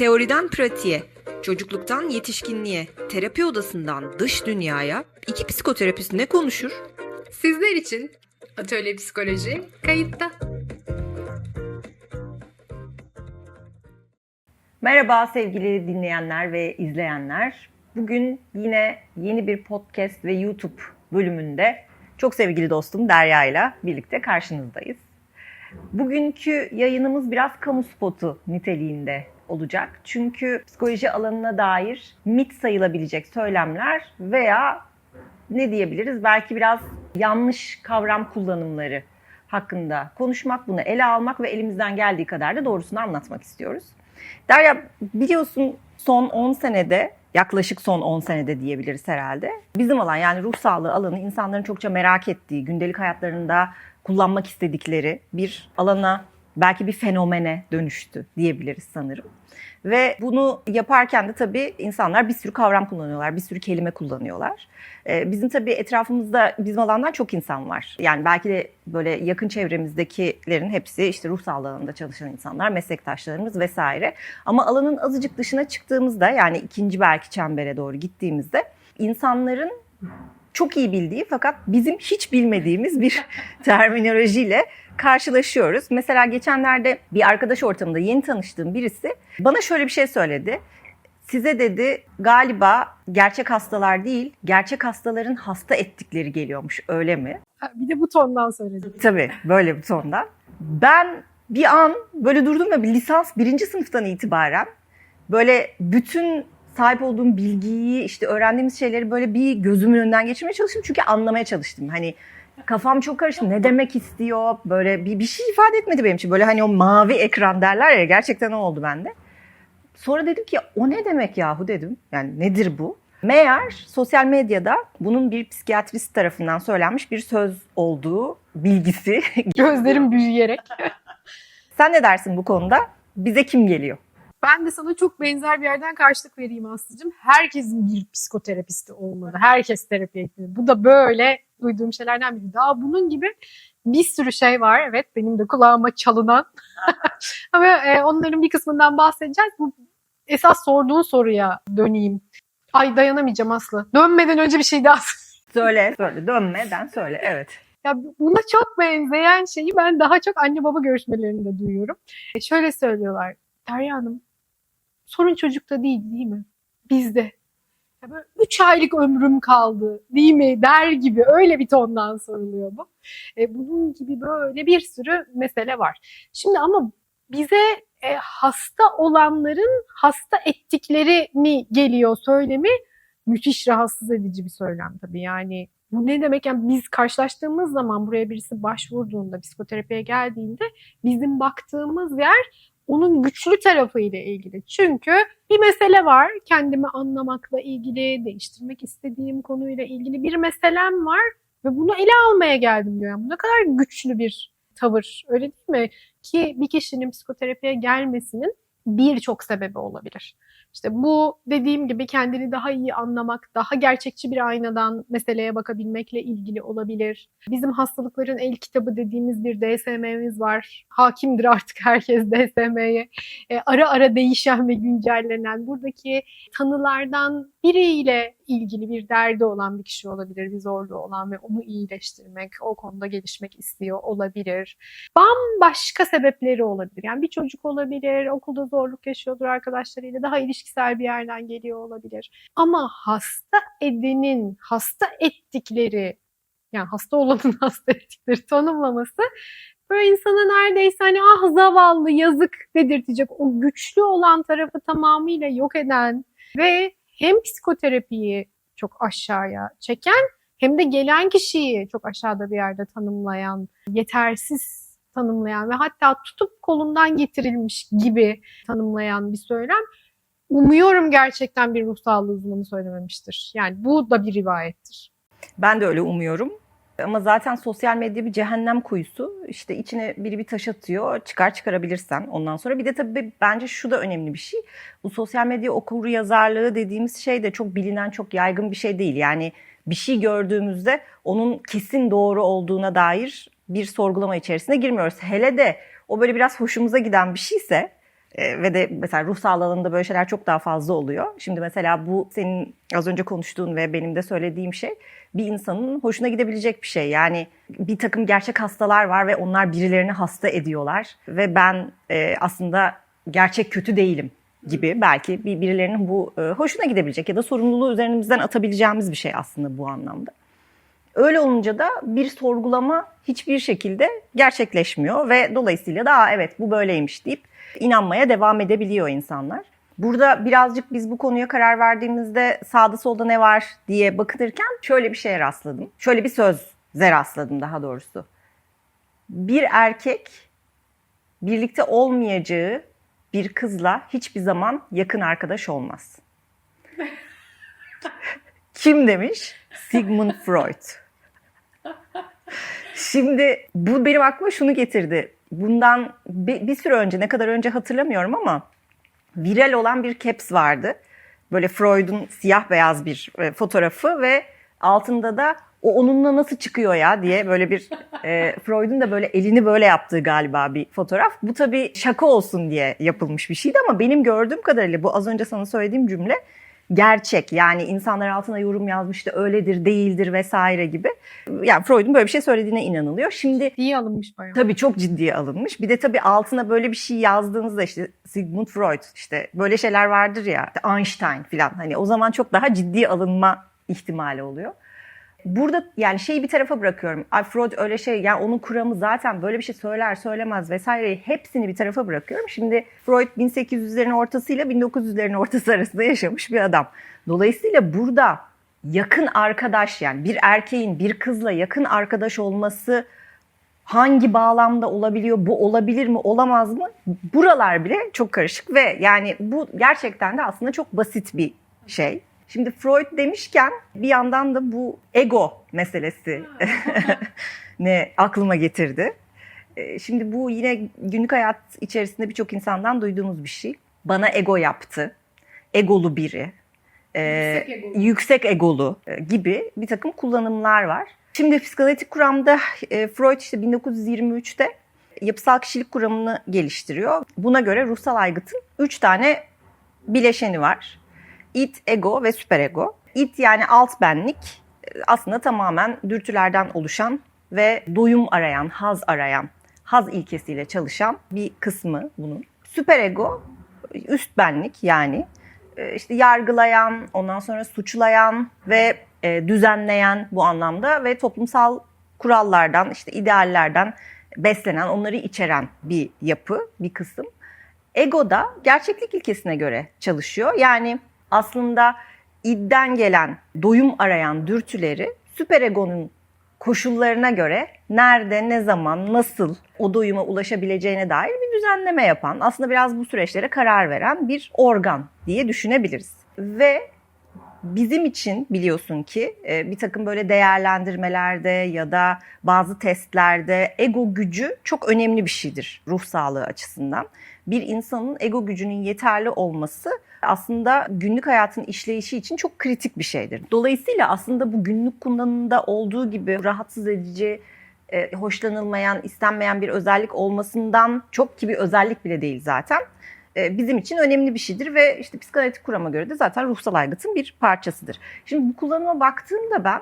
Teoriden pratiğe, çocukluktan yetişkinliğe, terapi odasından dış dünyaya iki psikoterapist ne konuşur? Sizler için Atölye Psikoloji kayıtta. Merhaba sevgili dinleyenler ve izleyenler. Bugün yine yeni bir podcast ve YouTube bölümünde çok sevgili dostum Derya ile birlikte karşınızdayız. Bugünkü yayınımız biraz kamu spotu niteliğinde olacak. Çünkü psikoloji alanına dair mit sayılabilecek söylemler veya ne diyebiliriz belki biraz yanlış kavram kullanımları hakkında konuşmak, bunu ele almak ve elimizden geldiği kadar da doğrusunu anlatmak istiyoruz. Derya biliyorsun son 10 senede yaklaşık son 10 senede diyebiliriz herhalde. Bizim alan yani ruh sağlığı alanı insanların çokça merak ettiği, gündelik hayatlarında kullanmak istedikleri bir alana belki bir fenomene dönüştü diyebiliriz sanırım. Ve bunu yaparken de tabii insanlar bir sürü kavram kullanıyorlar, bir sürü kelime kullanıyorlar. Ee, bizim tabii etrafımızda bizim alandan çok insan var. Yani belki de böyle yakın çevremizdekilerin hepsi işte ruh sağlığı alanında çalışan insanlar, meslektaşlarımız vesaire. Ama alanın azıcık dışına çıktığımızda yani ikinci belki çembere doğru gittiğimizde insanların çok iyi bildiği fakat bizim hiç bilmediğimiz bir terminolojiyle karşılaşıyoruz. Mesela geçenlerde bir arkadaş ortamında yeni tanıştığım birisi bana şöyle bir şey söyledi. Size dedi galiba gerçek hastalar değil, gerçek hastaların hasta ettikleri geliyormuş öyle mi? Bir de bu tondan söyledim. Tabii böyle bir tondan. Ben bir an böyle durdum ve bir lisans birinci sınıftan itibaren böyle bütün sahip olduğum bilgiyi işte öğrendiğimiz şeyleri böyle bir gözümün önünden geçirmeye çalıştım. Çünkü anlamaya çalıştım. Hani kafam çok karıştı. Ne demek istiyor? Böyle bir, bir şey ifade etmedi benim için. Böyle hani o mavi ekran derler ya gerçekten o oldu bende. Sonra dedim ki o ne demek yahu dedim. Yani nedir bu? Meğer sosyal medyada bunun bir psikiyatrist tarafından söylenmiş bir söz olduğu bilgisi. Gözlerim büyüyerek. Sen ne dersin bu konuda? Bize kim geliyor? Ben de sana çok benzer bir yerden karşılık vereyim Aslı'cığım. Herkesin bir psikoterapisti olmalı. Herkes terapi etmeli. Bu da böyle duyduğum şeylerden biri. Daha bunun gibi bir sürü şey var. Evet benim de kulağıma çalınan. Ama e, onların bir kısmından bahsedeceğiz. Bu esas sorduğun soruya döneyim. Ay dayanamayacağım Aslı. Dönmeden önce bir şey daha Söyle, söyle. Dönmeden söyle. Evet. Ya buna çok benzeyen şeyi ben daha çok anne baba görüşmelerinde duyuyorum. E şöyle söylüyorlar. Derya Hanım sorun çocukta değil değil mi? Bizde. Ya böyle üç aylık ömrüm kaldı değil mi der gibi öyle bir tondan soruluyor bu. E, bunun gibi böyle bir sürü mesele var. Şimdi ama bize e, hasta olanların hasta ettikleri mi geliyor söylemi müthiş rahatsız edici bir söylem tabii. Yani bu ne demek? Yani biz karşılaştığımız zaman buraya birisi başvurduğunda, psikoterapiye geldiğinde bizim baktığımız yer onun güçlü tarafıyla ilgili. Çünkü bir mesele var. Kendimi anlamakla ilgili, değiştirmek istediğim konuyla ilgili bir meselem var ve bunu ele almaya geldim diyor. Yani bu ne kadar güçlü bir tavır. Öyle değil mi? Ki bir kişinin psikoterapiye gelmesinin birçok sebebi olabilir. İşte bu dediğim gibi kendini daha iyi anlamak, daha gerçekçi bir aynadan meseleye bakabilmekle ilgili olabilir. Bizim hastalıkların el kitabı dediğimiz bir DSM'miz var. Hakimdir artık herkes DSM'ye. E, ara ara değişen ve güncellenen buradaki tanılardan biriyle ilgili bir derdi olan bir kişi olabilir, bir zorluğu olan ve onu iyileştirmek, o konuda gelişmek istiyor olabilir. Bambaşka sebepleri olabilir. Yani bir çocuk olabilir, okulda zorluk yaşıyordur arkadaşlarıyla, daha ilişkisel bir yerden geliyor olabilir. Ama hasta edenin, hasta ettikleri, yani hasta olanın hasta ettikleri tanımlaması böyle insana neredeyse hani ah zavallı yazık dedirtecek o güçlü olan tarafı tamamıyla yok eden ve hem psikoterapiyi çok aşağıya çeken hem de gelen kişiyi çok aşağıda bir yerde tanımlayan, yetersiz tanımlayan ve hatta tutup kolundan getirilmiş gibi tanımlayan bir söylem. Umuyorum gerçekten bir ruh sağlığı uzmanı söylememiştir. Yani bu da bir rivayettir. Ben de öyle umuyorum. Ama zaten sosyal medya bir cehennem kuyusu. İşte içine biri bir taş atıyor, çıkar çıkarabilirsen ondan sonra. Bir de tabii bence şu da önemli bir şey. Bu sosyal medya okur yazarlığı dediğimiz şey de çok bilinen, çok yaygın bir şey değil. Yani bir şey gördüğümüzde onun kesin doğru olduğuna dair bir sorgulama içerisine girmiyoruz. Hele de o böyle biraz hoşumuza giden bir şeyse E, ve de mesela ruh sağlığı alanında böyle şeyler çok daha fazla oluyor. Şimdi mesela bu senin az önce konuştuğun ve benim de söylediğim şey bir insanın hoşuna gidebilecek bir şey. Yani bir takım gerçek hastalar var ve onlar birilerini hasta ediyorlar ve ben e, aslında gerçek kötü değilim gibi belki bir birilerinin bu e, hoşuna gidebilecek ya da sorumluluğu üzerimizden atabileceğimiz bir şey aslında bu anlamda. Öyle olunca da bir sorgulama hiçbir şekilde gerçekleşmiyor ve dolayısıyla da evet bu böyleymiş deyip inanmaya devam edebiliyor insanlar. Burada birazcık biz bu konuya karar verdiğimizde sağda solda ne var diye bakınırken şöyle bir şeye rastladım. Şöyle bir söze rastladım daha doğrusu. Bir erkek birlikte olmayacağı bir kızla hiçbir zaman yakın arkadaş olmaz. Kim demiş? Sigmund Freud. Şimdi bu benim aklıma şunu getirdi. Bundan bir, bir süre önce ne kadar önce hatırlamıyorum ama viral olan bir caps vardı. Böyle Freud'un siyah beyaz bir e, fotoğrafı ve altında da o onunla nasıl çıkıyor ya diye böyle bir e, Freud'un da böyle elini böyle yaptığı galiba bir fotoğraf. Bu tabii şaka olsun diye yapılmış bir şeydi ama benim gördüğüm kadarıyla bu az önce sana söylediğim cümle gerçek. Yani insanlar altına yorum yazmıştı öyledir değildir vesaire gibi. Yani Freud'un böyle bir şey söylediğine inanılıyor. Şimdi İyi alınmış bayağı. Tabii çok ciddiye alınmış. Bir de tabii altına böyle bir şey yazdığınızda işte Sigmund Freud işte böyle şeyler vardır ya Einstein falan hani o zaman çok daha ciddiye alınma ihtimali oluyor. Burada yani şeyi bir tarafa bırakıyorum. Freud öyle şey yani onun kuramı zaten böyle bir şey söyler söylemez vesaireyi hepsini bir tarafa bırakıyorum. Şimdi Freud 1800'lerin ortasıyla 1900'lerin ortası arasında yaşamış bir adam. Dolayısıyla burada yakın arkadaş yani bir erkeğin bir kızla yakın arkadaş olması hangi bağlamda olabiliyor, bu olabilir mi, olamaz mı? Buralar bile çok karışık ve yani bu gerçekten de aslında çok basit bir şey. Şimdi Freud demişken bir yandan da bu ego meselesi ne aklıma getirdi. Ee, Şimdi bu yine günlük hayat içerisinde birçok insandan duyduğumuz bir şey. Bana ego yaptı, egolu biri, e, Yüksek egolu. yüksek egolu e, gibi bir takım kullanımlar var. Şimdi psikanalitik kuramda e, Freud işte 1923'te yapısal kişilik kuramını geliştiriyor. Buna göre ruhsal aygıtın üç tane bileşeni var. Id, ego ve süperego. Id yani alt benlik aslında tamamen dürtülerden oluşan ve doyum arayan, haz arayan, haz ilkesiyle çalışan bir kısmı bunun. Süperego üst benlik yani e, işte yargılayan, ondan sonra suçlayan ve e, düzenleyen bu anlamda ve toplumsal kurallardan, işte ideallerden beslenen, onları içeren bir yapı, bir kısım. Ego da gerçeklik ilkesine göre çalışıyor. Yani aslında idden gelen, doyum arayan dürtüleri süperegonun koşullarına göre nerede, ne zaman, nasıl o doyuma ulaşabileceğine dair bir düzenleme yapan, aslında biraz bu süreçlere karar veren bir organ diye düşünebiliriz. Ve bizim için biliyorsun ki e, bir takım böyle değerlendirmelerde ya da bazı testlerde ego gücü çok önemli bir şeydir ruh sağlığı açısından. Bir insanın ego gücünün yeterli olması aslında günlük hayatın işleyişi için çok kritik bir şeydir. Dolayısıyla aslında bu günlük kullanımında olduğu gibi rahatsız edici, e, hoşlanılmayan, istenmeyen bir özellik olmasından çok ki bir özellik bile değil zaten bizim için önemli bir şeydir ve işte psikanalitik kurama göre de zaten ruhsal aygıtın bir parçasıdır. Şimdi bu kullanıma baktığımda ben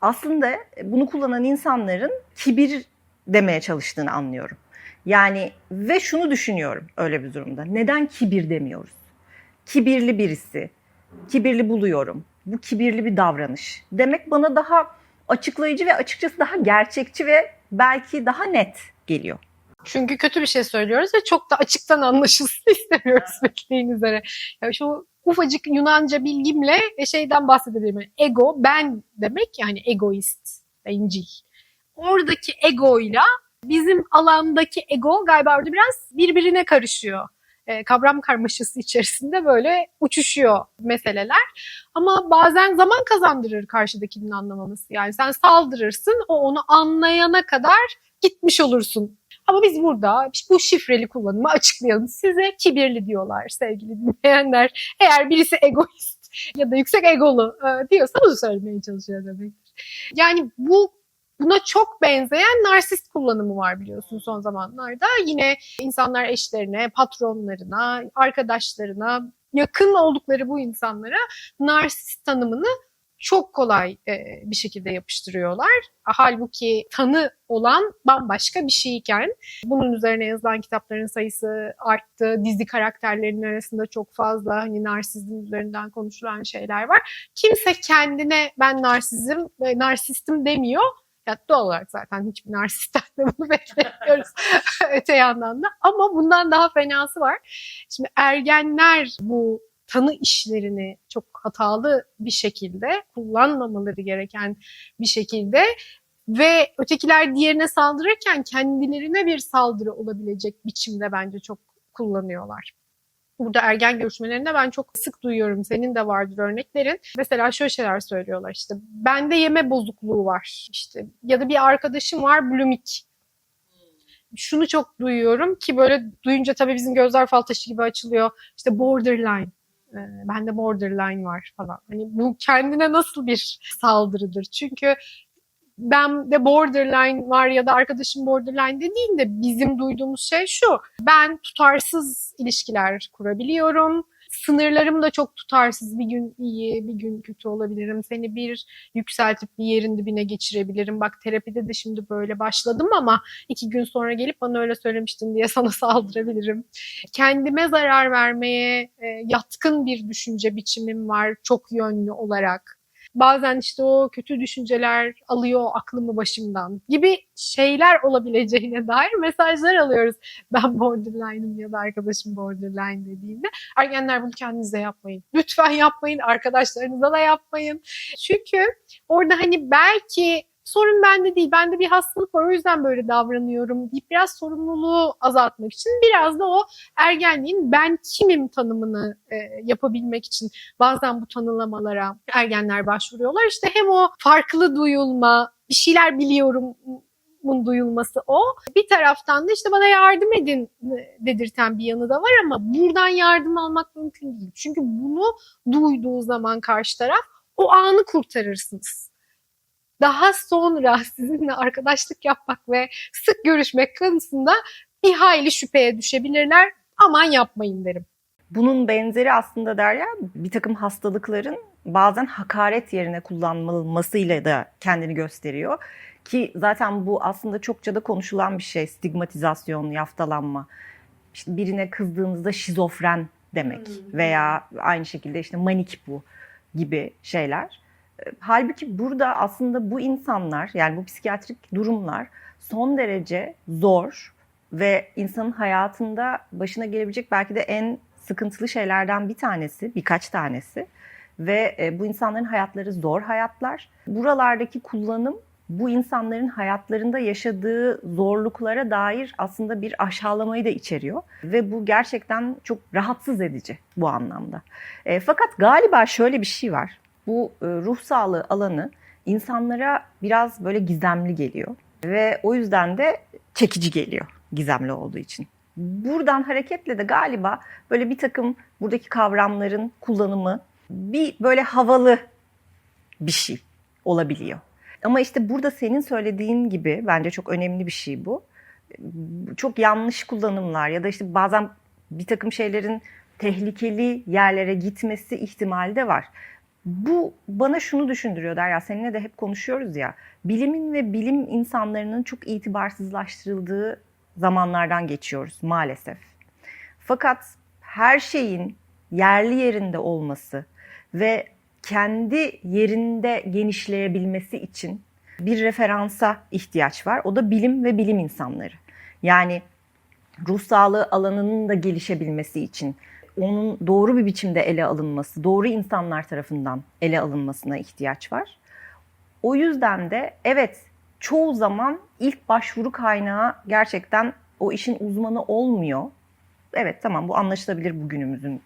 aslında bunu kullanan insanların kibir demeye çalıştığını anlıyorum. Yani ve şunu düşünüyorum öyle bir durumda. Neden kibir demiyoruz? Kibirli birisi, kibirli buluyorum. Bu kibirli bir davranış. Demek bana daha açıklayıcı ve açıkçası daha gerçekçi ve belki daha net geliyor. Çünkü kötü bir şey söylüyoruz ve çok da açıktan anlaşılsın istemiyoruz bildiğin üzere. Yani şu ufacık Yunanca bilgimle şeyden bahsedebilirim. Ego, ben demek yani egoist, bencil. Oradaki egoyla bizim alandaki ego galiba orada biraz birbirine karışıyor. E, kavram karmaşası içerisinde böyle uçuşuyor meseleler. Ama bazen zaman kazandırır karşıdakinin anlamaması. Yani sen saldırırsın, o onu anlayana kadar gitmiş olursun ama biz burada bu şifreli kullanımı açıklayalım. Size kibirli diyorlar sevgili dinleyenler. Eğer birisi egoist ya da yüksek egolu e, diyorsa bunu söylemeye çalışıyor demektir. Yani bu Buna çok benzeyen narsist kullanımı var biliyorsun son zamanlarda. Yine insanlar eşlerine, patronlarına, arkadaşlarına, yakın oldukları bu insanlara narsist tanımını çok kolay e, bir şekilde yapıştırıyorlar. Halbuki tanı olan bambaşka bir şeyken bunun üzerine yazılan kitapların sayısı arttı. Dizi karakterlerinin arasında çok fazla hani narsizm üzerinden konuşulan şeyler var. Kimse kendine ben narsizm ve narsistim demiyor. Ya doğal olarak zaten hiçbir narsistten de bunu beklemiyoruz öte yandan da. Ama bundan daha fenası var. Şimdi ergenler bu tanı işlerini çok hatalı bir şekilde kullanmamaları gereken bir şekilde ve ötekiler diğerine saldırırken kendilerine bir saldırı olabilecek biçimde bence çok kullanıyorlar. Burada ergen görüşmelerinde ben çok sık duyuyorum. Senin de vardır örneklerin. Mesela şöyle şeyler söylüyorlar işte. Bende yeme bozukluğu var. işte ya da bir arkadaşım var blumik. Şunu çok duyuyorum ki böyle duyunca tabii bizim gözler fal taşı gibi açılıyor. İşte borderline. Ee, bende borderline var falan. Hani bu kendine nasıl bir saldırıdır? Çünkü ben de borderline var ya da arkadaşım borderline dediğinde bizim duyduğumuz şey şu. Ben tutarsız ilişkiler kurabiliyorum. Sınırlarım da çok tutarsız. Bir gün iyi, bir gün kötü olabilirim. Seni bir yükseltip bir yerin dibine geçirebilirim. Bak terapide de şimdi böyle başladım ama iki gün sonra gelip bana öyle söylemiştin diye sana saldırabilirim. Kendime zarar vermeye e, yatkın bir düşünce biçimim var çok yönlü olarak bazen işte o kötü düşünceler alıyor aklımı başımdan gibi şeyler olabileceğine dair mesajlar alıyoruz. Ben borderline'ım ya da arkadaşım borderline dediğinde ergenler bunu kendinize yapmayın. Lütfen yapmayın. Arkadaşlarınıza da yapmayın. Çünkü orada hani belki sorun bende değil, bende bir hastalık var o yüzden böyle davranıyorum deyip biraz sorumluluğu azaltmak için biraz da o ergenliğin ben kimim tanımını e, yapabilmek için bazen bu tanılamalara ergenler başvuruyorlar. İşte hem o farklı duyulma, bir şeyler biliyorum bunun duyulması o. Bir taraftan da işte bana yardım edin dedirten bir yanı da var ama buradan yardım almak mümkün değil. Çünkü bunu duyduğu zaman karşı taraf o anı kurtarırsınız daha sonra sizinle arkadaşlık yapmak ve sık görüşmek konusunda bir hayli şüpheye düşebilirler. Aman yapmayın derim. Bunun benzeri aslında Derya bir takım hastalıkların bazen hakaret yerine kullanılmasıyla da kendini gösteriyor. Ki zaten bu aslında çokça da konuşulan bir şey. Stigmatizasyon, yaftalanma. İşte birine kızdığınızda şizofren demek veya aynı şekilde işte manik bu gibi şeyler. Halbuki burada aslında bu insanlar yani bu psikiyatrik durumlar son derece zor ve insanın hayatında başına gelebilecek belki de en sıkıntılı şeylerden bir tanesi, birkaç tanesi ve bu insanların hayatları zor hayatlar. Buralardaki kullanım bu insanların hayatlarında yaşadığı zorluklara dair aslında bir aşağılamayı da içeriyor ve bu gerçekten çok rahatsız edici bu anlamda. E, fakat galiba şöyle bir şey var bu ruh sağlığı alanı insanlara biraz böyle gizemli geliyor. Ve o yüzden de çekici geliyor gizemli olduğu için. Buradan hareketle de galiba böyle bir takım buradaki kavramların kullanımı bir böyle havalı bir şey olabiliyor. Ama işte burada senin söylediğin gibi bence çok önemli bir şey bu. Çok yanlış kullanımlar ya da işte bazen bir takım şeylerin tehlikeli yerlere gitmesi ihtimali de var. Bu bana şunu düşündürüyor Derya, seninle de hep konuşuyoruz ya. Bilimin ve bilim insanlarının çok itibarsızlaştırıldığı zamanlardan geçiyoruz maalesef. Fakat her şeyin yerli yerinde olması ve kendi yerinde genişleyebilmesi için bir referansa ihtiyaç var. O da bilim ve bilim insanları. Yani ruh sağlığı alanının da gelişebilmesi için onun doğru bir biçimde ele alınması, doğru insanlar tarafından ele alınmasına ihtiyaç var. O yüzden de evet çoğu zaman ilk başvuru kaynağı gerçekten o işin uzmanı olmuyor. Evet tamam bu anlaşılabilir bugünümüzün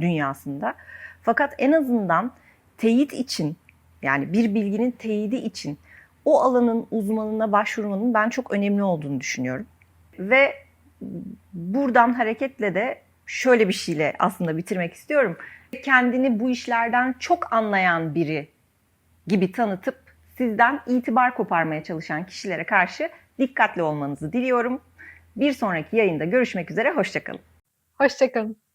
dünyasında. Fakat en azından teyit için yani bir bilginin teyidi için o alanın uzmanına başvurmanın ben çok önemli olduğunu düşünüyorum. Ve buradan hareketle de şöyle bir şeyle aslında bitirmek istiyorum. Kendini bu işlerden çok anlayan biri gibi tanıtıp sizden itibar koparmaya çalışan kişilere karşı dikkatli olmanızı diliyorum. Bir sonraki yayında görüşmek üzere, hoşçakalın. Hoşçakalın.